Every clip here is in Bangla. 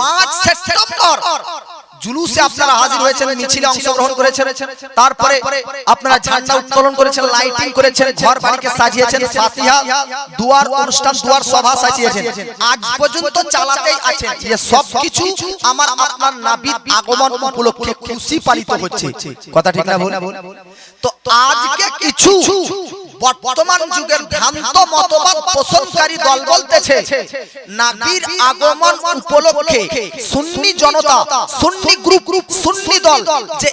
পাঁচ সেপ্টেম্বর জুলুসে আপনারা হাজির হয়েছেন, মিছিলে অংশগ্রহণ করেছেন, তারপরে আপনারা ঝান্ডা উত্তোলন করেছেন, লাইটিং করেছেন, ঘর বাড়িকে সাজিয়েছেন, ফাতিহা, দুয়ার অনুষ্ঠান, দুয়ার সভা সাজিয়েছেন। আজ পর্যন্ত চালাতেই আছেন সব কিছু আমার আপনার নাবির আগমন উপলক্ষে খুশি পালিত হচ্ছে। কথা ঠিক না তো আজকে কিছু বর্তমান যুগের ভ্রান্ত মতবাদ পোষণকারী দল বলতেছে নাবির আগমন উপলক্ষে সুন্নি জনতা সুন্নি গ্রুপ গ্রুপ সুন্নি দল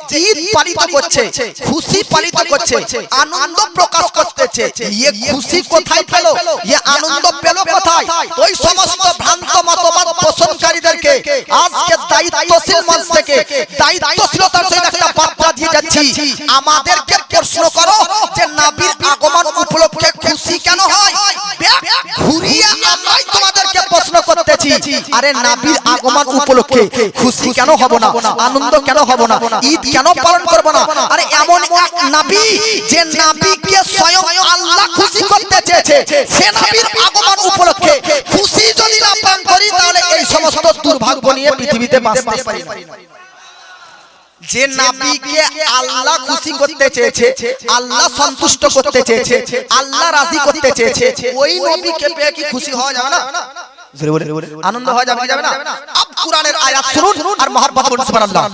যে ঈদ পালিত করছে খুশি পালিত করছে আনন্দ প্রকাশ করতেছে ইয়ে খুশি কোথায় পেল ইয়ে আনন্দ পেল কোথায়? ওই সমস্ত ভ্রান্ত মতবাদ পোষণকারীদেরকে আজকে দায়িত্বশীল মঞ্চ থেকে দায়িত্বশীলতার সহিত একটা বার্তা দিয়ে যাচ্ছি। আমাদেরকে প্রশ্ন করো যে আরে নাবির আগমন উপলক্ষে খুশি কেন হব না? আনন্দ কেন হব না? ঈদ কেন পালন করব না? আরে এমন এক নাবি যে নাবিকে স্বয়ং আল্লাহ খুশি করতে চেয়েছে। সে নাবির আগমন উপলক্ষে খুশি যদি না পালন করি তাহলে এই সমস্ত দুর্ভাগ্য নিয়ে পৃথিবীতে বাঁচতে পারি না। যে নাবিকে আল্লাহ খুশি করতে চেয়েছে আল্লাহ সন্তুষ্ট করতে চেয়েছে আল্লাহ রাজি করতে চেয়েছে ওই নবীকে পেয়ে কি খুশি হওয়া যাবে না? আনন্দ হওয়া যাবে যাবে না। কোরআনের আয়াত শুনুন আর মহব্বত করুন সুবহানাল্লাহ।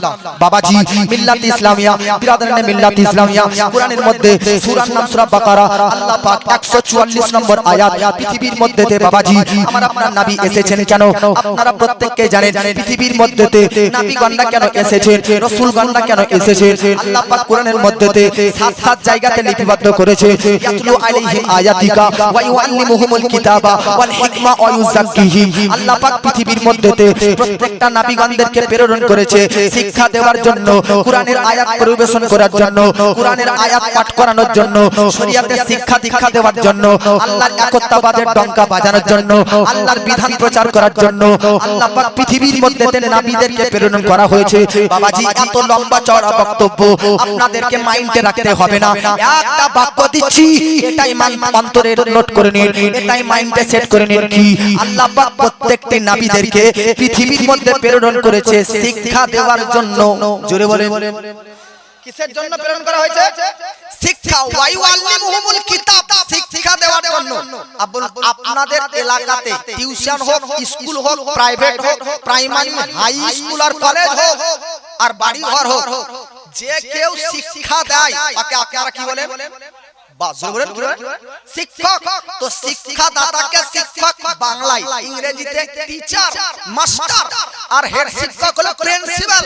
বাবাজি মিল্লাত ইসলামিয়া বিরাদরানে মিল্লাত ইসলামিয়া। কোরআনের মধ্যে সূরার নাম সূরা বাকারা। আল্লাহ পাক 144 নম্বর আয়াত পৃথিবীর মধ্যেতে বাবাজি আমার আপনার নবী এসেছেন কেন? আপনারা প্রত্যেককে জানেন পৃথিবীর মধ্যেতে নবীগণরা কেন এসেছেন? রাসূলগণরা কেন এসেছেন? আল্লাহ পাক কোরআনের মধ্যেতে সাত সাত জায়গাতে লিপিবদ্ধ করেছে। ইয়াতলু আলাইহিম আয়াতিকা ওয়া ইউআল্লিমুহুমুল কিতাবা ওয়াল হিকমা ওয়া আল্লাহ পাক পৃথিবীর মধ্যেতে প্রত্যেকটা নবীগণদেরকে প্রেরণ করেছে, শিক্ষা দেওয়ার জন্য, কোরআনের আয়াত পরিবেশন করার জন্য, কোরআনের আয়াত পাঠ করানোর জন্য শরীয়তের শিক্ষা দীক্ষা দেওয়ার জন্য, আল্লাহর একত্ববাদের ডঙ্কা বাজানোর জন্য, আল্লাহর বিধান প্রচার করার জন্য আল্লাহ পাক পৃথিবীর মধ্যে নবীদেরকে প্রেরণ করা হয়েছে। বাবাজি, এত লম্বা চওড়া বক্তব্য আপনাদেরকে মাইন্ডে রাখতে হবে না। একটা বাক্য দিচ্ছি, এটাই মান অন্তরে নোট করে নিন, এটাই মাইন্ডে সেট করে নিন কি? আল্লাহ পাক প্রত্যেকটি নবীদেরকে পৃথিবীর মধ্যে প্রেরণ করেছে, শিক্ষা দেওয়ার জন্য। জোরে বলে কিসের জন্য প্রেরণ করা হয়েছে? টিউশন হোক, স্কুল হোক, প্রাইভেট হোক, প্রাইমারি, হাই স্কুল আর কলেজ হোক, আর বাড়ি ঘর হোক শিক্ষা দেয় আপনারা কি বলেন? বাহ, বলেন, কি শিক্ষক। তো শিক্ষাদাতাকে শিক্ষক বাংলায় ইংরেজিতে টিচার মাস্টার আর হেড শিক্ষক হলো প্রিন্সিপাল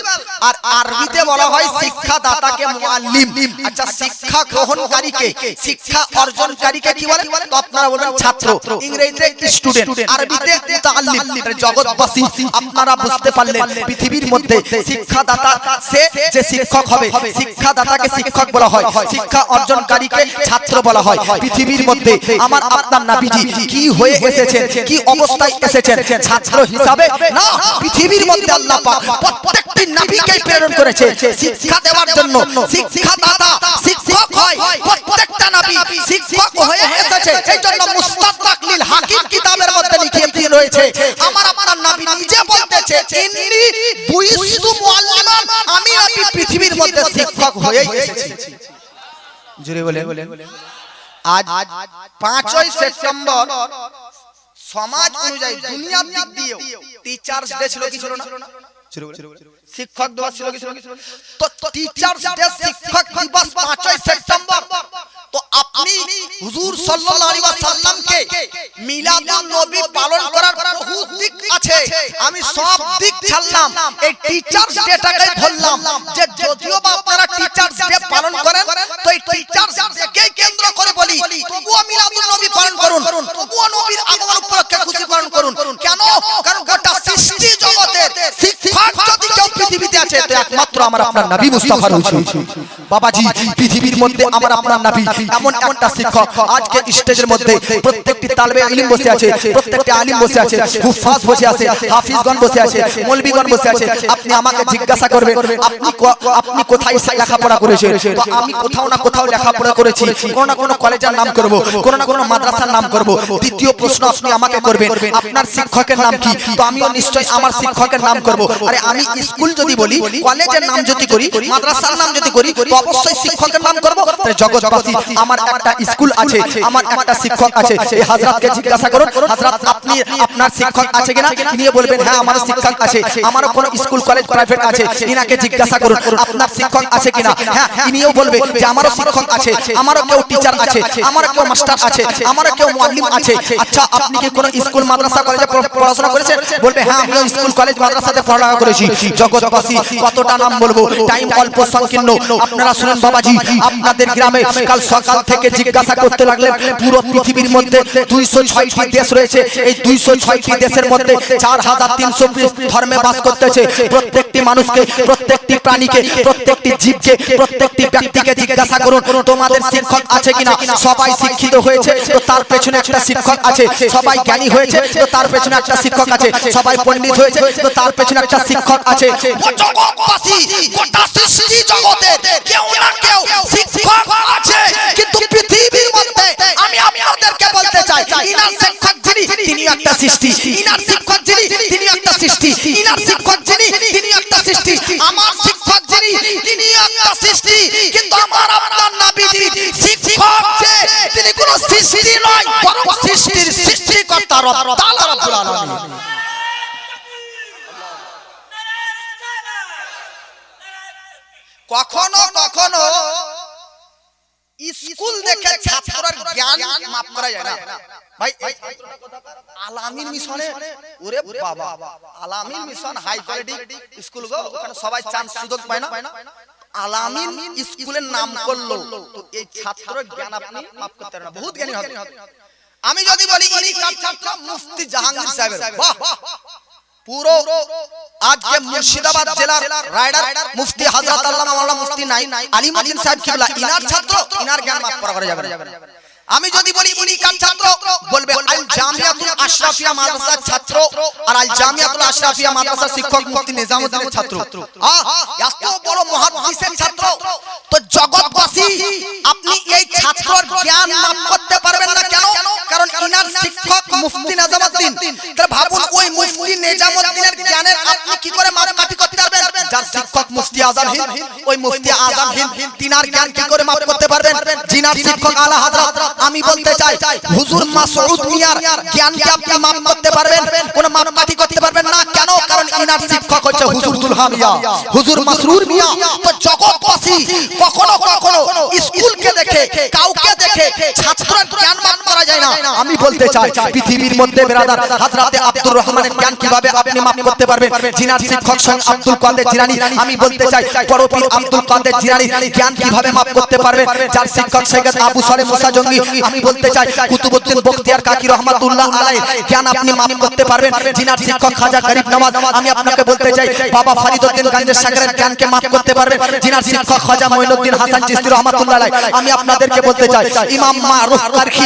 আর আরবিতে বলা হয় শিক্ষাদাতাকে মুআল্লিম। আচ্ছা শিক্ষা গ্রহণকারীকে শিক্ষা অর্জনকারীকে কি বলে? তো আপনারা বলেন ছাত্র। ইংরেজিতে স্টুডেন্ট আরবিতে মুতাআল্লিম। জগৎবাসী। আপনারা বুঝতে পারলেন পৃথিবীর মধ্যে শিক্ষাদাতা সে যে শিক্ষক হবে শিক্ষাদাতাকে শিক্ষক বলা হয়। শিক্ষা অর্জনকারীকে ছাত্র বলা হয় পৃথিবীর মধ্যে আমার আপনার নাবিজি কি হয়ে এসেছেন কি অবস্থায় এসেছেন ছাত্র হিসাবে? না পৃথিবীর মধ্যে আল্লাহ পাক প্রত্যেকটি নবীকে প্রেরণ করেছে। শিক্ষা দেওয়ার জন্য শিক্ষাদাতা শিক্ষক হয় প্রত্যেকটা নবী শিক্ষক হয়ে এসেছে। এই জন্য মুস্তাদরাক লিল হাকিম কিতাবের মধ্যে লিখে দিয়ে রয়েছে আমার আপনার নবী নিজে বলতেছে ইন্নি বুইস্তু মুআল্লিমান আমি নবী পৃথিবীর মধ্যে শিক্ষক হয়ে এসেছি। জুড়ে বলে আজ পাঁচই সেপ্টেম্বর সমাজ অনুযায়ী দুনিয়ার দিক দিয়েও টিচার্স ডে ছিল কি ছিল না? শিক্ষক দিবস ছিল কি ছিল? তো টিচার্স ডে শিক্ষক দিবস পাঁচই সেপ্টেম্বর। তো আপনি হুজুর সাল্লাল্লাহু আলাইহি ওয়াসাল্লামকে মিলাদুন নবী পালন করার বহু দিক আছে। আমি সব দিক ছাড়লাম। এই টিচার্স ডেটাকে ধরলাম যে যদিও বা আপনারা টিচার্স ডে পালন করেন, তো এই টিচার্স ডেকে কেন্দ্র করে বলি, তবুও মিলাদুন নবী পালন করুন, তবুও নবীর আছে তো একমাত্র আমার আপনার নবী মুস্তাফা রয়েছে। বাবাজি, পৃথিবীর মধ্যে আমার আপনার নবী, এমন একটা শিক্ষক। আজকে স্টেজের মধ্যে প্রত্যেকটি তালবে ইলম বসে আছে, প্রত্যেকটি আলিম বসে আছে, হুফাজ বসে আছে, হাফিজগণ বসে আছে মৌলবীগণ বসে আছে। আপনি আমাকে জিজ্ঞাসা করবেন, আপনি আপনি কোথায় লেখাপড়া করেছেন? আমি কোথাও না কোথাও লেখাপড়া করেছি। কোনো না কোনো কলেজের নাম করব, কোনো না কোনো মাদ্রাসার নাম করব। দ্বিতীয় প্রশ্ন আপনি আমাকে করবেন, আপনার শিক্ষকের নাম কি? তো আমিও নিশ্চয়ই আমার শিক্ষকের নাম করব। আরে আমি স্কুল যদি বলি কলেজের নাম যদি করি মাদ্রাসার নাম যদি করি তো অবশ্যই শিক্ষকের নাম করব তাই জগৎবাসী আমার একটা স্কুল আছে আমার একটা শিক্ষক আছে এই হাজরাতকে জিজ্ঞাসা করুন হাজরাত আপনি আপনার শিক্ষক আছে কিনা নিয়ে বলবেন হ্যাঁ আমার শিক্ষক আছে আমারও কোনো স্কুল কলেজ প্রাইভেট আছে ইনাকে জিজ্ঞাসা করুন আপনার শিক্ষক আছে কিনা? হ্যাঁ ইনিও বলবে যে আমারও শিক্ষক আছে আমারও কেউ টিচার আছে আমারও কেউ মাস্টার আছে আমারও কেউ মুআল্লিম আছে আচ্ছা আপনি কি কোনো স্কুল মাদ্রাসা কলেজে পড়াশোনা করেছেন বলবে হ্যাঁ আমিও স্কুল কলেজ মাদ্রাসাতে পড়াশোনা করেছি জগৎবাসী কতটা নাম বলব? টাইম অল্প সংকীর্ণ। আপনারা শুনেন বাবাজি, আপনাদের গ্রামে কাল সকাল থেকে জিজ্ঞাসা করতে লাগলেন, পুরো পৃথিবীর মধ্যে দুইশো ছয়টি দেশ রয়েছে। এই দুইশো ছয়টি দেশের মধ্যে চার হাজার তিনশো ধর্মে বাস করতেছে। প্রত্যেকটি মানুষকে, প্রত্যেকটি প্রাণীকে, প্রত্যেকটি জীবকে, প্রত্যেকটি ব্যক্তিকে জিজ্ঞাসা করুন, তোমাদের শিক্ষক আছে কিনা? সবাই শিক্ষিত হয়েছে, তো তার পেছনে একটা শিক্ষক আছে। সবাই জ্ঞানী হয়েছে, তো তার পেছনে একটা শিক্ষক আছে। সবাই পণ্ডিত হয়েছে, তো তার পেছনে একটা শিক্ষক আছে। জগৎবাসী গোটা সৃষ্টি জগতের কেউ না কেউ শিক্ষক আছে। কিন্তু পৃথিবীর মধ্যে আমি আপনাদেরকে বলতে চাই, ইনার শিক্ষক যিনি, তিনি একটা সৃষ্টি। ইনার শিক্ষক যিনি, তিনি একটা সৃষ্টি। ইনার শিক্ষক যিনি, তিনি একটা সৃষ্টি। আমার শিক্ষক যিনি, তিনি একটা সৃষ্টি। কিন্তু আমার আপনার নবীজি শিক্ষক যে, তিনি কোনো সৃষ্টি নয়, বরং সৃষ্টির সৃষ্টিকর্তা রব্বুল আলামিন। কখনো কখনো স্কুল দেখে ছাত্রের জ্ঞান মাপ করা যায় না। ভাই আলামিন মিশনে ওরে বাবা। Alamin mission high quality school গো ওখানে সবাই চান্স সুযোগ পায় না। আলামিন স্কুলের নাম করল। তো এই ছাত্রের জ্ঞান আপনি মাপ করতে না। বহুত জ্ঞানী হবে আমি যদি বলি ইনি ছাত্র মুফতি জাহাঙ্গীর সাহেবের। বাহ। পুরো আজকে মুর্শিদাবাদ জেলার রাইডার মুফতি হযরত আল্লামা মাওলানা মুফতি নাই আলিমউদ্দিন সাহেব কিবলা, ইনার ছাত্র, ইনার জ্ঞান মাফ করা যাবে না। আমি যদি বলি ইনি কার ছাত্র বলবে আল জামিয়াতুল আশরাফিয়া মাদ্রাসার ছাত্র আর আল জামিয়াতুল আশরাফিয়া মাদ্রাসার শিক্ষক মুফতি নিজামউদ্দিনের ছাত্র। আহ, এত বড় মুহাদ্দিসের ছাত্র। তো জগৎবাসী আপনি এই ছাত্রর জ্ঞান মাপ করতে পারবেন না কেন? কারণ ইনার শিক্ষক মুফতি নিজামউদ্দিন তাহলে ভাবুন ওই মুফতি নিজামউদ্দিনের জ্ঞানের আপনি কি করে মাপকাঠি করতে পারবেন? যার শিক্ষক মুফতি আজম হিন্দ। ওই মুফতি আজম হিন্দ। তিনার জ্ঞান কি করে মাপ করতে পারবেন জিনার শিক্ষক আলা হযরত আমি বলতে চাই হুজুর মাসউদ মিয়ার জ্ঞানকে আপনি মাপ করতে পারবেন কোন মাপকাঠি করতে পারবেন না কেন? কারণ ইনার শিক্ষক হচ্ছে হুজুর দুলহা মিয়া হুজুর মাসরুর মিয়া তো জগৎবাসী কখনো কখনো স্কুলকে দেখে কাউকে দেখে ছাত্রের জ্ঞান মাপ যায় না। আমি বলতে চাই পৃথিবীর মধ্যে বেরাদার হযরতে আব্দুর রহমানের জ্ঞান কীভাবে আপনি মাপ করতে পারবেন? জিনার শিক্ষক সঙ্গে আব্দুল কাদের জিলানী আমি বলতে চাই পরপীর আব্দুল কাদের জিলানী জ্ঞান কীভাবে মাপ করতে পারবেন? যার শিক্ষক সৈয়দ আবু সালে মুসা জঙ্গি আমি বলতে চাই কুতুবউদ্দিন বখতিয়ার কাকি রহমাতুল্লাহ আলাই জ্ঞান আপনি মাপ করতে পারবেন? জিনার শিক্ষক খাজা গরিব নওয়াজ আমি আপনাকে বলতে চাই বাবা ফরিদউদ্দিন গঞ্জের সাগরের জ্ঞানকে মাপ করতে পারবেন জিনার শিক্ষক খাজা মঈনুদ্দিন হাসান চিশতি রহমাতুল্লাহ আলাই আমি আপনাদেরকে বলতে চাই ইমাম মারুফ কারখি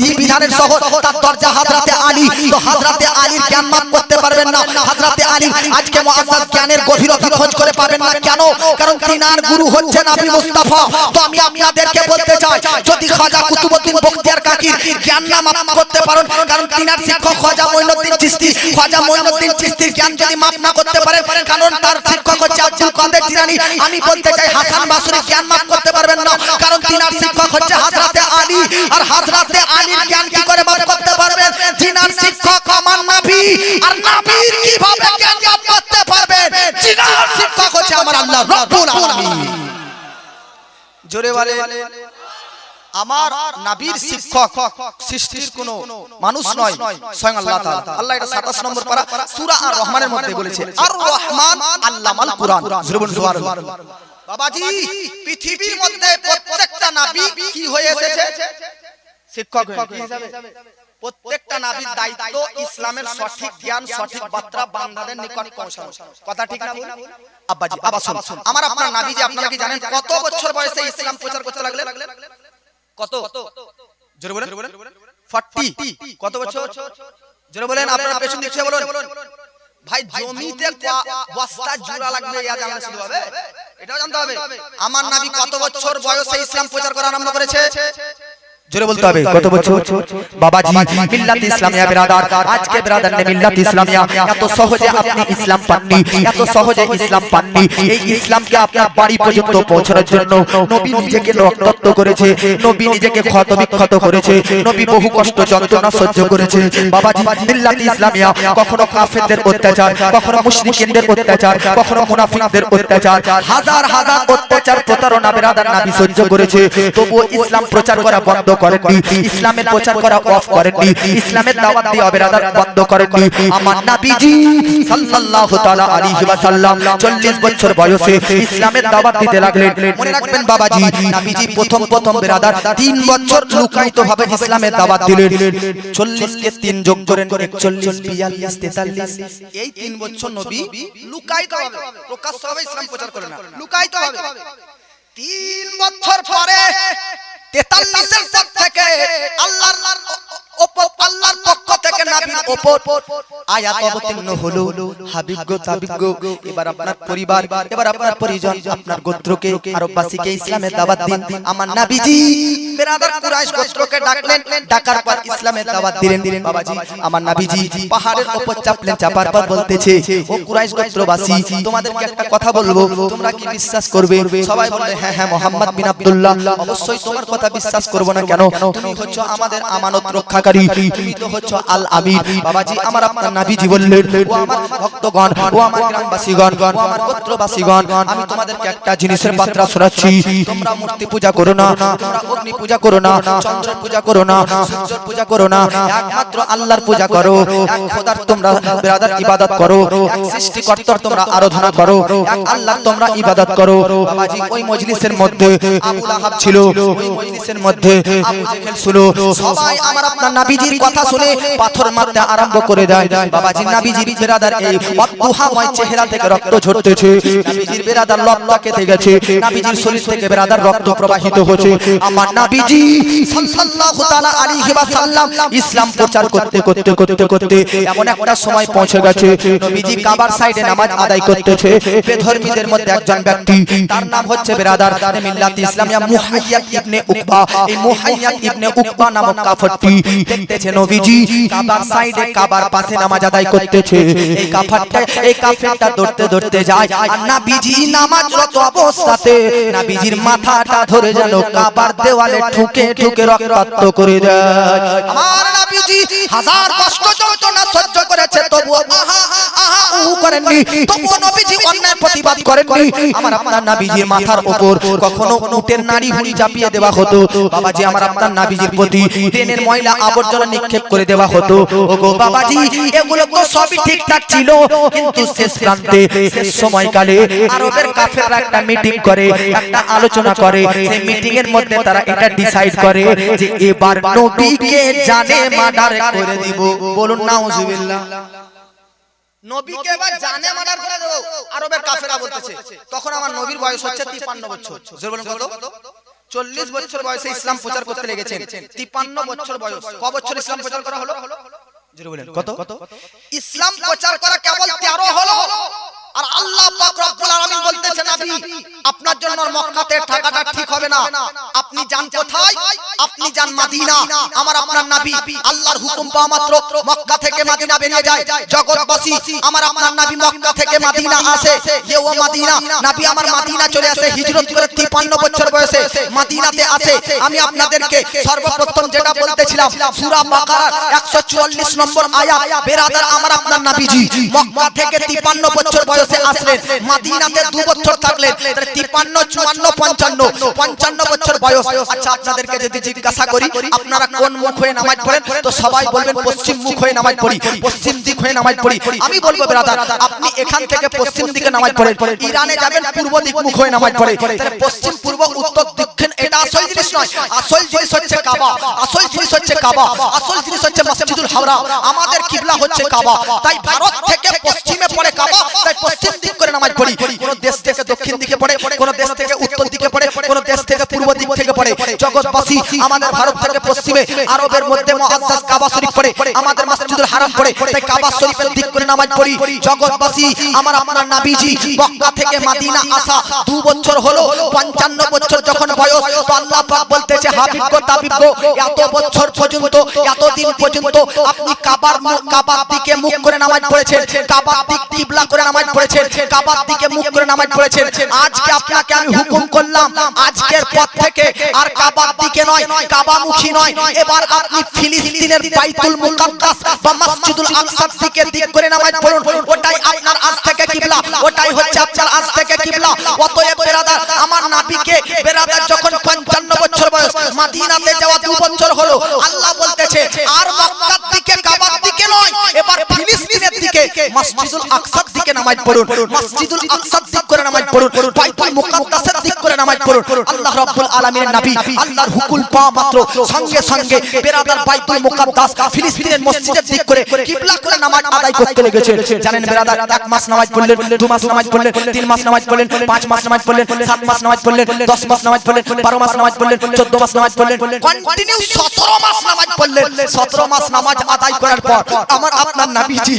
বিধি বিধানের শহর, তার দরজা হযরতে আলী। তো হযরতে আলীর জ্ঞান মাপ করতে পারবেন না। হযরতে আলী আজকে জ্ঞানের গভীরতা খোঁজ করে পাবেন না। কেন? কারণ তিনার গুরু হচ্ছে নবী মুস্তাফা। তো আমি আপনাদেরকে বলতে চাই, যদি খাজা বখতিয়ার কাকির জ্ঞান না মাপ করতে পারেন, কারণ তিনার শিক্ষক খাজা মঈনুদ্দিন চিশতি, খাজা মঈনুদ্দিন চিশতির জ্ঞান যদি মাপ না করতে কারণ তার শিক্ষক হচ্ছে আব্দুল কাদের জিলানী। আমি বলতে চাই, হাসান বাসরি জ্ঞান মাপ করতে পারবেন না, কারণ তিনার শিক্ষক হচ্ছে আলী। আর হযরতে আলীর জ্ঞান কি করে মাপ করতে পারবেন? জিনার শিক্ষক আমার নবী আর নবীর কীভাবে জ্ঞান মাপ করতে পারবেন? জিনার শিক্ষক হচ্ছে আমার আল্লাহ রব্বুল আলামিন। জোরে বলে আমার নাবির শিক্ষক সৃষ্টির কোন মানুষ নয়, স্বয়ং আল্লাহ তাআলা। আল্লাহ এটা 27 নম্বর পারা সূরা আর রহমানের মধ্যে বলেছে আর রহমান আল্লামাল কুরআন। সুবহানাল্লাহ। বাবাজি, পৃথিবীর মধ্যে প্রত্যেকটা নবী কি হয়ে এসেছে? শিক্ষক হিসাবে? প্রত্যেকটা নাবির দায়িত্ব ইসলামের সঠিক জ্ঞান সঠিক বার্তা বান্দাদের নিকট পৌঁছানো। কথা ঠিক না আব্বাজি আমার আপনার নাবি যে আপনারা কি জানেন কত বছর বয়সে ইসলাম প্রচার করতে লাগলেন? কত? জোরে বলেন? 40 কত বছর? জোরে বলেন আপনারা পেছন দিকে বলুন। ভাই জমিতে বস্তা জোড়া লাগবে ইয়া জানলে শুধু হবে। এটাও জানতে হবে। আমার নাবি কত বছর বয়সে ইসলাম প্রচার করা আরম্ভ করেছে? জোরে বলতে হবে কত বছর? বাবাজি মিল্লাত ইসলামিয়া বিরাদার। আজকে বিরাদার নে মিল্লাত ইসলামিয়া। এত সহজে আপনি ইসলাম পাননি। এত সহজে ইসলাম পাননি। এই ইসলামকে আপনার বাড়ি পর্যন্ত পৌঁছানোর জন্য নবী নিজেকে রক্তাক্ত করেছে নবী নিজেকে ক্ষত বিক্ষত করেছে। নবী বহু কষ্ট যন্ত্রণা সহ্য করেছে। বাবাজি মিল্লাত ইসলামিয়া কখনো কাফেরদের অত্যাচার কখনো মুশরিকিনদের অত্যাচার কখনো মুনাফিকদের অত্যাচার হাজার হাজার অত্যাচার প্রতারণা বিরাদার নাবি সহ্য করেছে তবুও ইসলাম প্রচার করা বন্ধ করেননি। ইসলামের প্রচার করা অফ করেননি। ইসলামের দাওয়াত দিয়ে অবিরাদার বন্ধ করেননি। আমার নবীজি সাল্লাল্লাহু তাআলা আলাইহি ওয়াসাল্লাম 40 বছর বয়সে ইসলামের দাওয়াত দিতে লাগলেন। মনে রাখবেন বাবাজি নবীজি প্রথম প্রথম বিরাদার 3 বছর লুকায়িত ভাবে ইসলামের দাওয়াত দিলেন। 40 কে 3 যোগ করেন 41 42 43 এই 3 বছর নবী লুকায়িত ভাবে প্রকাশ্যভাবে ইসলাম প্রচার করেন না। লুকায়িত ভাবে 3 বছর পরে তেতাল্লিশের পর থেকে আল্লাহর ওপর আল্লাহর পক্ষ থেকে নাবির ওপর আয়াত অবতীর্ণ হলো হাবিব গো এবার আপনার পরিবার এবার আপনার পরিজন আপনার গোত্রকে আরববাসীকে ইসলামের দাওয়াত দিন আমার নাবিজি বেরাদার কুরাইশ গোত্রকে ডাকলেন ডাকার পর ইসলামের দাওয়াত দিলেন বাবাজি আমার নাবিজি পাহাড়ের উপর চাপলেন চাপার পর বলতেছে ও কুরাইশ গোত্রবাসী তোমাদেরকে একটা কথা বলব তোমরা কি বিশ্বাস করবে? সবাই বললে হ্যাঁ হ্যাঁ মোহাম্মদ বিন আব্দুল্লাহ অবশ্যই তোমার কথা বিশ্বাস করব না কেন? তুমি হচ্ছ আমাদের আমানত রক্ষাকারী তুমি তো হচ্ছ আল আমিন বাবাজি আমার আপনার নাবিজি বললেন ও আমার ভক্তগণ ও আমার গ্রামবাসীগণ ও আমার গোত্রবাসীগণ আমি তোমাদেরকে একটা জিনিসের বার্তা শোনাচ্ছি। তোমরা মূর্তি পূজা করো না তোমরা অগ্নি পূজা করো না চন্দ্র পূজা করো না সূর্যের পূজা করো না একমাত্র আল্লাহর পূজা করো এক খোদার তোমরা বিরাদার ইবাদত করো এক সৃষ্টিকর্তার তোমরা আরাধনা করো এক আল্লাহর তোমরা ইবাদত করো। বাবাজি ওই মজলিসের মধ্যে আবু লাহাব ছিল ওই মজলিসের মধ্যে আবু জেহেল ছিল। সবাই আমার আপনার নাবিজির কথা শুনে পাথর মারতে আরম্ভ করে দেয়। বাবাজি নাবিজির বিরাদার এই অদ্দুহাময় চেহারা থেকে রক্ত ঝরতেছে নাবিজির বিরাদার লম্বা কেটে গেছে। নাবিজির শরীর থেকে বিরাদার রক্ত প্রবাহিত হচ্ছে। আমার নাবিজি সাল্লাল্লাহু তাআলা আলাইহি ওয়াসাল্লাম ইসলাম প্রচার করতে করতে করতে করতে এমন একটা সময় পৌঁছে গেছে। নবীজি কাবার সাইডে নামাজ আদায় করতেছে। বেধর্মীদের মধ্যে একজন ব্যক্তি তার নাম হচ্ছে বিরাদার মিল্লাত ইসলামিয়া মুহাইয়াত ইবনে উকবা। এই মুহাইয়াত ইবনে উকবা নামক কাফরটি দেখতেছে নবীজি। কাবার সাইডে কাবার পাশে নামাজ আদায় করতেছে, এই কাফারটা, এই কাফেরটা দৌড়তে দৌড়তে যায়। আর নাবিজি নামাজরত অবস্থাতে, নাবিজির মাথাটা ধরে যেন কাবার দেওয়ালে ঠুকে ঠুকে রক্তাক্ত করে দেয়। আমার নাবিজি হাজার কষ্ট যন্ত্রণা সহ্য করেছে তবু আহা আহা উহু করেননি। তবু নবীজি অন্যায় প্রতিবাদ করেননি। আমার আপনার নাবিজির মাথার উপর কখনো উটের নারী চাপিয়ে দেওয়া হতো। বাবাজি আমার আপনার নাবিজির প্রতি ট্রেনের ময়লা আবর্জনা নিক্ষেপ করে দেওয়া হতো। ওগো বাবাজি এগুলো তো সবই ঠিকঠাক ছিল। কিন্তু শেষ প্রান্তে শেষ সময়কালে আরবের কাফেররা একটা মিটিং করে একটা আলোচনা করে সেই মিটিং এর মধ্যে তারা এটা ডিসাইড করে যে এবার নবীকে জানে মার্ডার করে দিব। বলুন নাউজুবিল্লাহ নবীকে এবার জানে মার্ডার করে দেবো। আরবের কাফেরা বলতেছে তখন আমার নবীর বয়স হচ্ছে 53 বছর। জোরে বলুন কত? চল্লিশ বছর বয়সে ইসলাম প্রচার করতে লেগেছেন। তিপ্পান্ন বছর বয়স। ক বছর ইসলাম প্রচার করা হলো? জোরে বলেন কত? ইসলাম প্রচার করা কেবল তেরো হলো। আর আল্লাহ পাক রব্বুল আলামিন বলতেছেন, নবী, আপনার জন্য মক্কাতে ঠিক হবে না। আপনি যান কোথায়? আপনি যান মাদিনা। আমার আপনার নাবি, আল্লাহর হুকুম পাওয়া মাত্র মক্কা থেকে মাদিনা বেরিয়ে যায়। জগৎবাসী, আমার আপনার নাবি মক্কা থেকে মাদিনা আসে। মাদিনা। নাবি আমার মাদিনা চলে আসে, হিজরত করে 53 বছর বয়সে মাদিনাতে আসে। আমি আপনাদেরকে সর্বপ্রথম যেটা বলতেছিলাম, সূরা বাকারার 144 নম্বর আয়াত, বেরাদার আমার আপনার নবীজি, মক্কা থেকে 53 বছর বয়সে আসলেন মাদিনাতে 2 বছর থাকলেন 53 54 55 55 বছর বয়স। আচ্ছা আপনাদেরকে যদি জিজ্ঞাসা করি আপনারা কোন মুখ হয়ে নামাজ পড়েন? তো সবাই বলবেন পশ্চিম মুখ হয়ে নামাজ পড়ি পশ্চিম দিক হয়ে নামাজ পড়ি। আমি বলব বেরাদার আপনি এখান থেকে পশ্চিম দিকে নামাজ পড়েন। ইরানে যাবেন পূর্ব দিক মুখ হয়ে নামাজ পড়ে। তাহলে পশ্চিম পূর্ব উত্তর দক্ষিণ এটা আসল জিনিস নয়। আসল জিনিস হচ্ছে কাবা। আসল জিনিস হচ্ছে কাবা আসল জিনিস হচ্ছে মসজিদুল হাওরা আমাদের কিবলা হচ্ছে কাবা তাই ভারত থেকে পশ্চিমে পড়ে কাবা তাই পশ্চিম দিক করে নামাজ পড়ি। কোন দেশ থেকে দক্ষিণ দিকে পড়ে, কোন দেশ থেকে উত্তর দিকে পড়ে, কোন দেশ থেকে পূর্ব দিক থেকে পড়ে। জগৎবাসী আমাদের ভারত থেকে পশ্চিমে, আরবের মধ্যে মুআজ্জাজ কাবা শরীফ পড়ে, আমাদের মসজিদুল হারাম পড়ে। তাই কাবা শরীফের দিক করে নামাজ পড়ি। জগৎবাসী আমার আপনার নবীজি, মক্কা থেকে মদিনা আসা দু বছর হলো 55 বছর যখন বয়স, তো আল্লাহ পাক বলতেছে, হাবিব গো, তাবিব গো, এত বছর পর্যন্ত, এত দিন পর্যন্ত আপনি কাবার কাবার দিকে মুখ করে নামাজ পড়েছেন, কাবার দিক কিবলা করে নামাজ পড়েছেন, কাবার দিকে মুখ করে নামাজ পড়েছেন। আজকে আপনাকে আমি হুকুম করলাম, আজকের পর থেকে, আর কাবার দিকে নয়, কাবামুখী নয়। এবার আপনি ফিলিস্তিনের বাইতুল মুকাদ্দাস বা মসজিদুল আকসার দিকে দিক করে নামাজ পড়ুন। ওটাই আপনার আজ থেকে কিবলা, ওটাই হচ্ছে আপনার আজ থেকে কিবলা। অতএব বেরাদার, আমার নাবিকে বেরাদার যখন 55 বছর বয়স, মদিনাতে যাওয়া দু বছর হলো, আল্লাহ বলতেছে, আর মক্কার দিকে কাবার দিকে নয়, এবার ফিলিস্তিনের দিকে, মসজিদুল আকসার দিকে নামাজ পড়ুন। মসজিদুল আকসার দিক করে নামাজ পড়ুন। বাইতুল মুকাদ্দাসের দিক করে নামাজ পড়ুন আল্লাহ রাব্বুল আলামিনের নবী আল্লাহর হুকুম পাওয়া মাত্র সঙ্গে সঙ্গে বেরাদার বাইতুল মুকাদ্দাস ফিলিস্তিনের মসজিদের দিক করে কিবলা করে নামাজ আদায় করতে লেগেছে জানেন বেরাদার এক মাস নামাজ পড়লেন দু মাস নামাজ পড়লেন তিন মাস নামাজ পড়লেন পাঁচ মাস নামাজ পড়লেন সাত মাস নামাজ পড়লেন দশ মাস নামাজ পড়লেন বারো মাস নামাজ পড়লেন চোদ্দ মাস নামাজ পড়লেন কন্টিনিউ সতেরো মাস নামাজ পড়লেন সতেরো মাস নামাজ আদায় করার পর আমার আপনার নাবিজি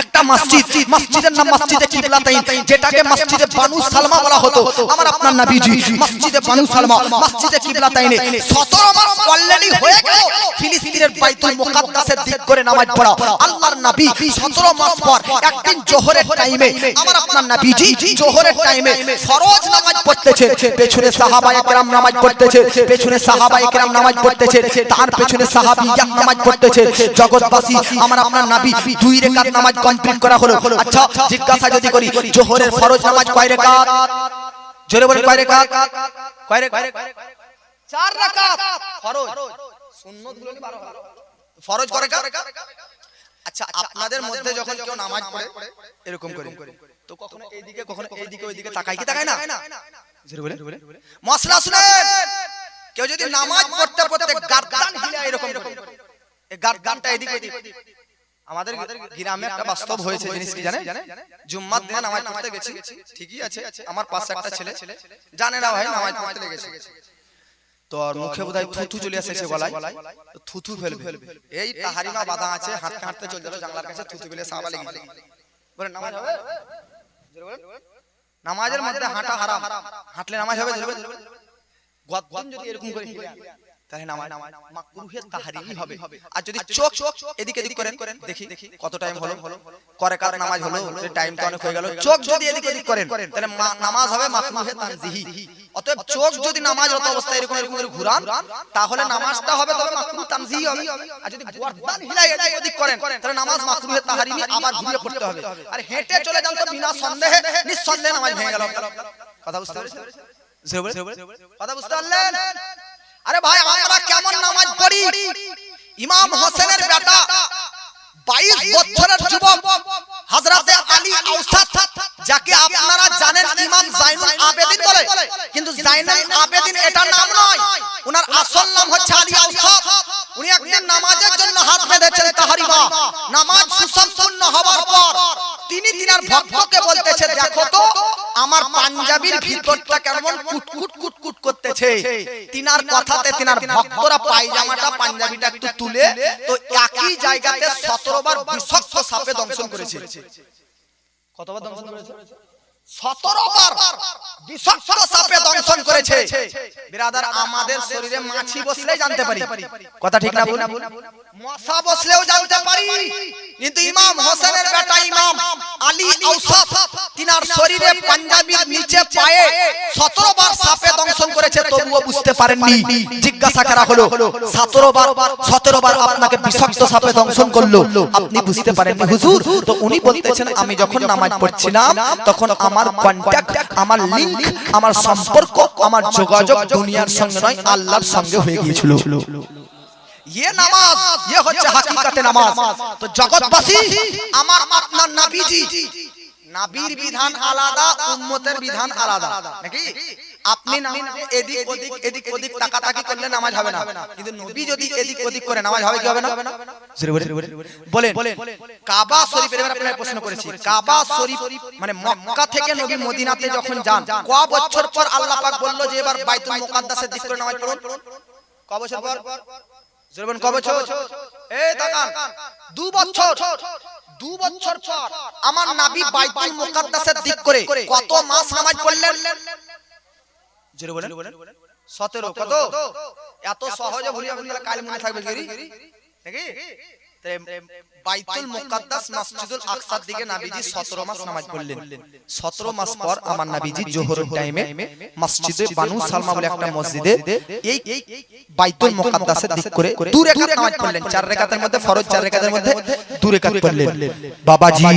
একটা মসজিদ মসজিদের নাম মসজিদে কিবলাতাইন যেটাকে মসজিদে বানু সালমা বলা হতো আমার আপনার নাবিজি মসজিদে বানু সালমা মসজিদে কিবলাতাইনে 17 মাস অলরেডি হয়ে গেল ফিলিস্তিনের বাইতুল মুকাদ্দাসের দিক করে নামাজ পড়া। আল্লাহর নবী 17 মাস পর একদিন জোহরের টাইমে আমার আপনার নবীজি জোহরের টাইমে ফরজ নামাজ পড়তেছে পেছনে সাহাবায়ে কেরাম নামাজ পড়তেছে পেছনে সাহাবায়ে কেরাম নামাজ পড়তেছে তার পেছনে সাহাবিয়া নামাজ পড়তেছে জগৎবাসী আমার আপনার নবী দুই রাকাত নামাজ কমপ্লিট করা হলো। আচ্ছা জিজ্ঞাসা যদি করি জোহরের ফরজ নামাজ কয় রাকাত জোরে বলে কয় রাকাত কয় রাকাত চার রাকাত ফরজ। সুন্নতগুলো 12 হয় ফরজ করে কার আচ্ছা আপনাদের মধ্যে যখন কেউ নামাজ পড়ে এরকম করে। তো কখনো এইদিকে কখনো এইদিকে ওইদিকে তাকায় কি তাকায় না। জোরে বলে মশলা শুনেন! কেউ যদি নামাজ পড়তে পড়তে গার্দান হিলা এরকম করে। এই গার্দানটা এদিকে ওইদিকে আমাদের গ্রামে একটা বাস্তব হয়েছে জিনিস কি জানে জুম্মার দিনে নামাজ পড়তে গেছি। ঠিকই আছে। আমার পাশে একটা ছেলে জানে না ভাই নামাজ পড়তে লেগেছে তো মুখে বোধহয় থুথু চলে এসেছে গলায়। থুথু ফেলবে। এই তাহারিমা বাধা আছে হাঁটতে হাঁটতে চলে গেল জানলার কাছে থুথু ফেলে সাবা লেগে গেল বলে নামাজ হবে? নামাজের মধ্যে হাঁটা হারাম। হাঁটলে নামাজ হবে। গদ্দান যদি এরকম করে তাহলে নামাজ হবে। আর যদি চোখ এদিকে এদিক করেন দেখি কত টাইম হলো। করে কার নামাজ হলো টাইম তো অনেক হয়ে গেল। চোখ যদি এদিকে এদিক করেন তাহলে নামাজ হবে মাকরুহে তানজিহি অতএব চোখ যদি নামাজ অবস্থায় এরকম এরকম করে ঘুরান তাহলে নামাজটা হবে তবে মাকরুহ তানজিহি হবে। আর যদি গর্দান হিলাই এদিক ওদিক করেন তাহলে নামাজ মাকরুহে তাহরিমি আবার ঘুরিয়ে পড়তে হবে। আর হেঁটে চলে যান তো বিনা সন্দেহে। নিঃসন্দেহে নামাজ ভেঙে গেল। কথা বুঝতে পেরেছেন কথা বুঝতে পারলেন আরে ভাই, আমরা কেমন নামাজ পড়ি? ইমাম হোসেনের বেটা বাইশ বছরের যুবক, হযরতে আলী আউসাদ যাকে আপনারা জানেন ইমাম জাইনুল আবেদিন বলে। কিন্তু জাইনুল আবেদিন এটা নাম নয়। ওনার আসল নাম হচ্ছে আলী আউসাদ উনি একদিন নামাজের জন্য হাত বেঁধেছেন তাহারিমা। নামাজ সুসম্পূর্ণ হওয়ার পর তিনি তিনার ভক্তকে বলতেছে, দেখো তো, আমার পাঞ্জাবির ভিতরটা কেমন কুটকুট কুটকুট করতেছে তিনার কথাতে তিনার ভক্তরা পায়জামাটা, পাঞ্জাবিটা একটু তুলে, তো একই জায়গাতে 17 বার বিষাক্ত সাপে দংশন করেছে। কতবার দংশন করেছে? সতেরো করেছে। পাঞ্জাবির নিচে পায়ে সতেরো বার সাপে করেছে বুঝতে পারেননি। জিজ্ঞাসা করা হলো সতেরো বার সতেরো বার আপনাকে বিষাক্ত সাপে দংশন করল। আপনি বুঝতে পারেননি, হুজুর? তো উনি বলতেছেন, আমি যখন নামাজ পড়ছিলাম, তখন আমার কন্ট্যাক্ট আমার লিংক আমার সম্পর্ক, আমার যোগাযোগ দুনিয়ার সঙ্গে নয়, আল্লাহর সঙ্গে হয়ে গিয়েছিল। আলাদা, উম্মতের বিধান আলাদা। নাকি? আপনি নামাজে এদিক ওদিক এদিক ওদিক তাকাতাকি করলে নামাজ হবে না। কিন্তু নবী যদি এদিক ওদিক করে নামাজ হবে কি হবে না? বলেন। কাবা শরীফের এবার আপনাকে প্রশ্ন করেছি। কাবা শরীফ মানে মক্কা থেকে নবী মদিনাতে যখন যান ক বছর পর আল্লাহ পাক বলল যে এবার বাইতুল মুকাদ্দাসের দিক করে নামাজ পড়ুন। ক বছর পর? জোরবেন ক বছর? এই তাকান দু বছর দু বছর পর আমার নাবি বাইতুল মুকাদ্দাসের দিক করে কত মাস নামাজ পড়লেন জোরে বলেন। 17 কত? এত সহজে ভুলি কাল মনে থাকবে নাকি? বাইতুল মুকাদ্দাস মসজিদুল আকসার দিকে নবীজি 17 মাস নামাজ পড়লেন। 17 মাস পর আমার নবীজি জোহরের টাইমে মসজিদে বানু সালমা বলে একটা মসজিদে এই বাইতুল মুকাদ্দাসের দিক করে দু রাকাত নামাজ পড়লেন। চার রাকাতের মধ্যে ফরজ, চার রাকাতের মধ্যে দু রাকাত পড়লেন। বাবাজি,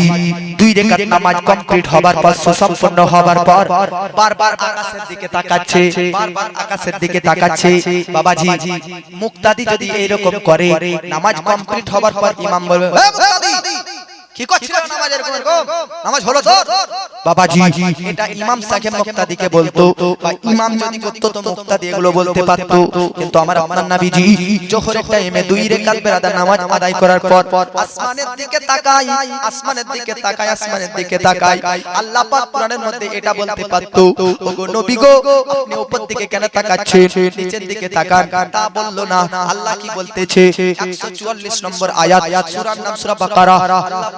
দুই নামাজ কমপ্লিট হবার পর, সুসম্পন্ন হবার পর বারবার আকাশের দিকে তাকাচ্ছে, বারবার আকাশের দিকে তাকাচ্ছে। বাবাজি, মুক্তাদি যদি এইরকম করে, নামাজ কমপ্লিট হবার পর ইমাম বলবে কি করছিস নামাজ এরকম এরকম নামাজ হলো তো বাবাজি এটা ইমাম সাহেব মুক্তাদিকে বলতো বা ইমাম যদি করতো তো মুক্তাদি এগুলো বলতে পারতো। কিন্তু আমার আপনার নবীজি জোহরের টাইমে দুই রেখাত বেরাদা নামাজ আদায় করার পর আসমানের দিকে তাকাই আসমানের দিকে তাকাই আসমানের দিকে তাকাই। আল্লাহ পাক কোরআনের মধ্যে এটা বলতে পারতো। ওগো নবী গো আপনি উপর দিকে কেন তাকাচ্ছেন? নিচের দিকে তাকান। তা বলল না আল্লাহ কি বলতেছে? 144 নম্বর আয়াত সূরার নাম সূরা বাকারা আল্লাহ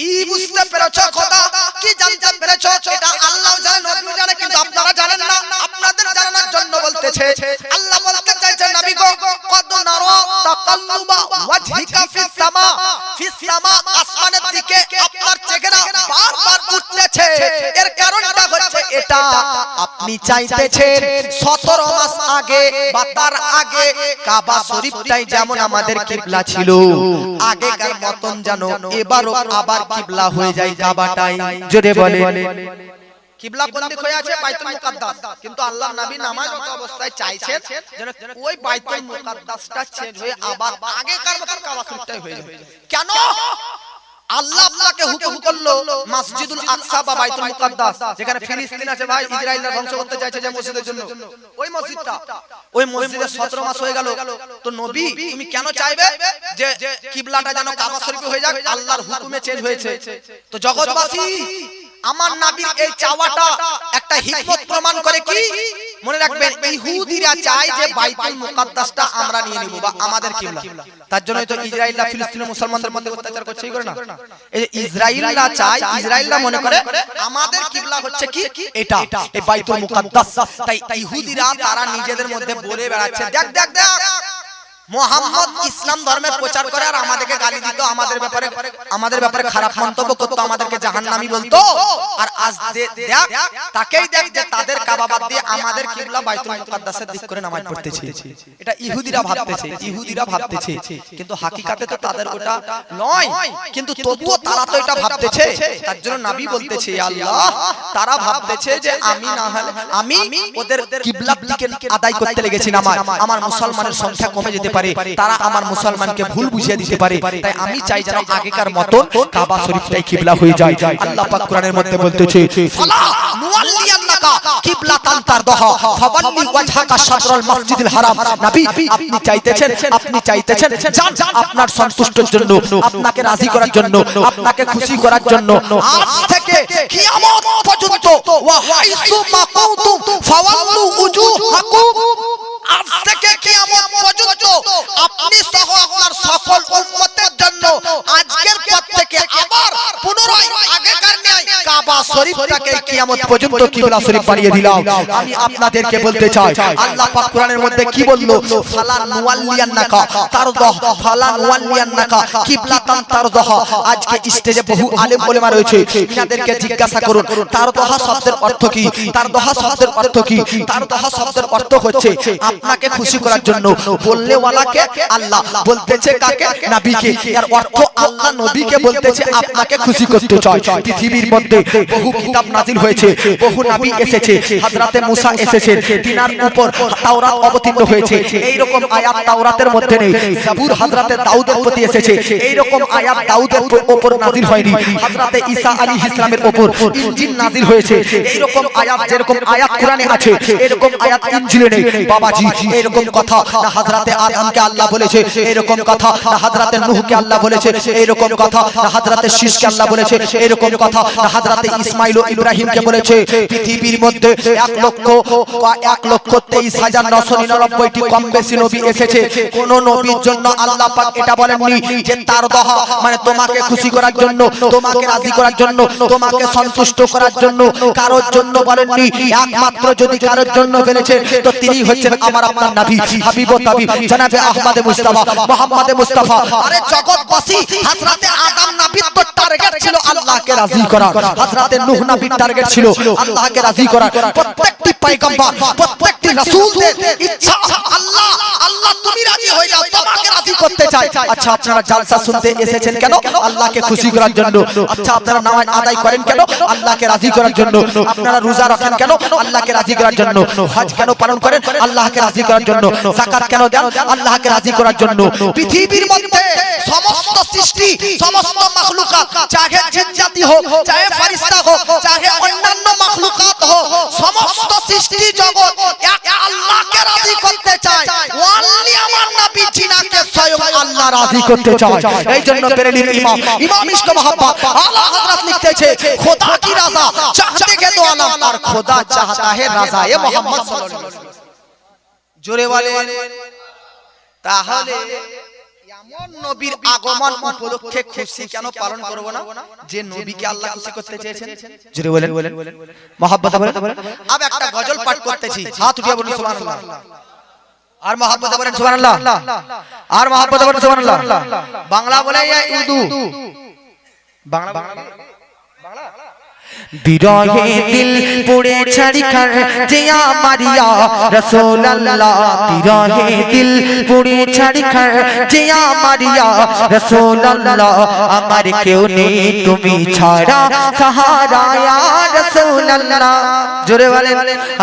কি বুঝতে পেরেছ খোদা? কি জানতে পেরেছ? এটা আল্লাহ জানে নবী জানে কিন্তু আপনারা জানেন আপনাদের জন্য বলতেছে, আল্লাহ বলতে চাইছে, নবী গো দিকে আপনার চেহারা বারবার উঠতেছে। এর কারণটা এটা আপনি চাইতেছেন। 17 মাস আগে বা তার আগে কাবা শরীফটাই যেমন আমাদের কিবলা ছিল, আগেকার মতন যেন এবারও আবার কিবলা হয়ে যায় কাবাটাই। জোরে বলে। আল্লাহ নবী অবস্থায় চাইছেন ওই আবার কেন? আল্লাহ আপনাকে হুকুম করল মসজিদুল আকসা বা যেখানে ফিলিস্তিন আছে ভাই, ইসরায়েলরা ধ্বংস করতে চাইছে যে মসজিদের জন্য। ওই মসজিদটা, ওই মসজিদে 17 মাস হয়ে গেল। তো নবী, তুমি কেন চাইবে যে কিবলাটা যেন কাবা শরীফে হয়ে যাক? আল্লাহর হুকুমে চেঞ্জ হয়েছে। তো জগৎবাসী আমার নাবির এই চাওয়াটা একটা হিকমত প্রমাণ করে কি? মনে রাখবেন ইহুদিরা চায় যে বাইতুল মুকাদ্দাসটা আমরা নিয়ে নিব বা আমাদের কিবলা। তার জন্যই তো ইসরায়েলরা ফিলিস্তিনের মুসলমানদের মধ্যে অত্যাচার করছে এই করে না এই যে ইসরায়েলরা চায় ইসরায়েলরা মনে করে আমাদের কিবলা হচ্ছে কি? এটা এই বাইতুল মুকাদ্দাস। তাই ইহুদিরা তারা নিজেদের মধ্যে বলে বেড়াচ্ছে। দেখ দেখ দেখ। মোহাম্মদ ইসলাম ধর্মের প্রচার করে আর আমাদেরকে গালি দিত, আমাদের ব্যাপারে আমাদের ব্যাপারে খারাপ মন্তব্য করতো, আমাদেরকে জাহান্নামী বলতো। আর আজ দেখ, তাকেই দেখ যে তাদের কাবাবাদ দিয়ে আমাদের কিবলা বাইতুল মুকাদ্দাসের দিক করে নামাজ পড়তেছে। এটা ইহুদিরা ভাবতেছে ইহুদিরা ভাবতেছে। কিন্তু হাকিকাতে তো তাদের ওটা নয়। কিন্তু তবুও তারা তো এটা ভাবতেছে। তার জন্য নবী বলতেছে আল্লাহ, তারা ভাবতেছে যে আমি না হলে আমি ওদের কিবলার দিকে আদায় করতে লেগেছি নামাজ। আমার মুসলমানের সংখ্যা কমে যেতে পারে। তারা আমার মুসলমানকে ভুল বুঝিয়ে দিতে পারে। তাই আমি চাই যেন আগেকার মতন কাবা শরীফটাই কিবলা হয়ে যায়। আল্লাহ পাক কোরআনের মধ্যে বলতেছে ফালা নুওয়াল্লিয়ান্নাকা কিবলাতান তারদাহা ফাওয়াল্লি ওয়াজহাকা শাতরাল মাসজিদিল হারাম। নবী, আপনি চাইতেছেন আপনি চাইতেছেন, যান আপনার সন্তুষ্টির জন্য, আপনাকে রাজি করার জন্য, আপনাকে খুশি করার জন্য, আজ থেকে কিয়ামত ওয়াইসু মাকুতুম ফাওয়াল্লু উজুহাকুম। আজ থেকে কিয়ামত পর্যন্ত, আপনি সহ আপনার সকল উম্মতের জন্য, আজকের পর থেকে আবার পুনরায় আগেকার ন্যায় কাবা শরীফটাকে কিয়ামত পর্যন্ত কিবলা শরীফ বানিয়ে দিলাম। আমি আপনাদেরকে বলতে চাই আল্লাহ পাক কোরআনের মধ্যে কি বলল? ফালা নুওয়াল্লিয়ান্নাকা তারদাহ ফালা নুওয়াল্লিয়ান্নাকা কিবলাতান তারদাহ। আজকে স্টেজে বহু আলেম ওলেমা রয়েছে। ইনাদেরকে জিজ্ঞাসা করুন তারদাহ শব্দের অর্থ কি? তারদাহ শব্দের অর্থ কি? তারদাহ শব্দের অর্থ হচ্ছে আপনাকে খুশি করার জন্য বললে ওয়ালাকে আল্লাহ বলতেছে কাকে? নবীকে এর অর্থ আল্লাহ নবীকে। বলতেছে আপনাকে খুশি করতে চায় পৃথিবীর মধ্যে বহু কিতাব নাজিল হয়েছে, বহু নবী এসেছে, হযরতে মুসা এসেছেন, তিনার উপর তাওরাত অবতীর্ণ হয়েছে। এই রকম আয়াত তাওরাতের মধ্যে নেই। জাবুর হযরতে দাউদের প্রতি এসেছে। এই রকম আয়াত দাউদের উপর নাজিল হয়নি। হযরতে ঈসা আলাইহিস ইসলামের উপর ইনজিল নাজিল হয়েছে। এই রকম আয়াত যেরকম আয়াত কোরআনে আছে, এরকম আয়াত ইনজিলে নেই। বাবাজি এরকম কথা না হযরতে আদমকে আল্লাহ বলেছে এরকম কথা না হযরতে নূহকে আল্লাহ বলেছে এরকম কথা না হযরতে শীশকে আল্লাহ বলেছে এরকম কথা না হযরতে ইসমাইল ও ইব্রাহিমকে বলেছে পৃথিবীর মধ্যে এক লক্ষ এক লক্ষ তেইশ হাজার নশো নিরানব্বইটি কম বেশি নবী এসেছে। কোন নবীর জন্য আল্লাহ পাক এটা বলেননি যে তার দহা মানে তোমাকে খুশি করার জন্য তোমাকে রাজি করার জন্য তোমাকে সন্তুষ্ট করার জন্য কারোর জন্য বলেননি একমাত্র যদি কারোর জন্য বলেছে তো তিনি হচ্ছেন আমার আপনার নবী হাবিব নবী জনাবে আহমদে মুস্তাফা মোহাম্মদে মুস্তাফা। আরে জগৎবাসী হযরতে আদম নবীর তো টার্গেট ছিল আল্লাহকে রাজি করা নূহ নবীর টার্গেট ছিল। আল্লাহকে রাজি করা। প্রত্যেকটি পয়গম্বর, প্রত্যেকটি ইচ্ছা, আল্লাহ আল্লাহ তুমি রাজি তোমাকে রাজি করতে চাই। আচ্ছা আপনারা জালসা শুনতে এসেছেন কেন? আল্লাহকে খুশি করার জন্য। আচ্ছা আপনারা নামাজ আদায় করেন কেন? আল্লাহকে রাজি করার জন্য। আপনারা রোজা রাখেন কেন? আল্লাহকে রাজি করার জন্য। হজ কেন পালন করেন? আল্লাহকে রাজি করার জন্য। যাকাত কেন দেন? আল্লাহকে রাজি করার জন্য। পৃথিবীর মধ্যে সমস্ত সৃষ্টি, সমস্ত চাহে জিন জাতি হোক, চাহে ফেরেশতা হোক, চাহে অন্যান্য মাখলুকাত হোক, সমস্ত সৃষ্টি জগৎ এক আল্লাহকে রাজি করতে চায়। ওয়ানলি আমার নবী জিনাকে স্বয়ং আল্লাহ রাজি করতে চায়। এই জন্য বেরেলির ইমাম ইমাম ইশক মোহাম্মদ আলা হযরত লিখতেছে, খোদা কি রাজা? চাহতে কে তো আলম আর খোদা চাহতা है রাজা, এ মোহাম্মদ সাল্লাল্লাহু আলাইহি ওয়াসাল্লাম। জোরে বলে তাহলে নবীর আগমন উপলক্ষে খুশি কেন পালন করব না? যে নবীকে আল্লাহ খুশি করতে চেয়েছেন? জোরে বলেন। মহব্বত বলেন। আব একটা গজল পাঠ করতেছি। হাত উঠিয়ে বলুন সুবহানাল্লাহ। আর মহব্বত বলেন সুবহানাল্লাহ। আর মহব্বত বলেন সুবহানাল্লাহ। বাংলা বলে ইয়া উর্দু বাংলা বাংলা। বিরহে দিল পুড়ে ছাড়িখার জিয়া মারিয়া রসুল্লাহ বিরহে দিল পুড়ে ছাড়িখার জিয়া মারিয়া রসুল্লাহ আমার কেউ নেই তুমি ছাড়া। সাহারা ইয়া রসুল্লাহ জোরে বলেন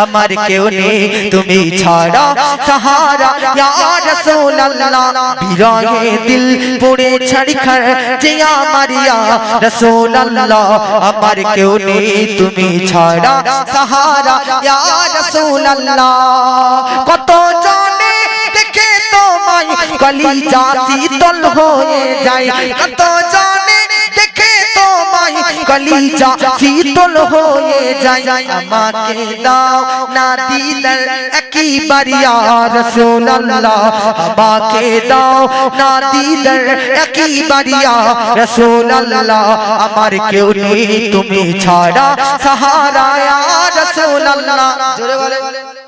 আমার কেউ নেই তুমি ছাড়া। সাহারা ইয়া রসুল্লাহ বিরহে দিল পুড়ে ছাড়িখার জিয়া মারিয়া রসুল্লাহ আমার কেউ নেই তুমি ছড়া সাহারা, ইয়া রাসূলুল্লাহ। কত জনে দেখে তোমায় কলিজা শীতল হয়ে যায়। কত জনে তোমায় কলিজা শীতল হয়ে যায় আমাকে দাও না দিদার একবার ইয়া রাসূলুল্লাহ আমাকে দাও না দিদার একবার ইয়া রাসূলুল্লাহ আমার কেউ নেই তুমি ছাড়া সাহারা ইয়া রাসূলুল্লাহ জোরে বলে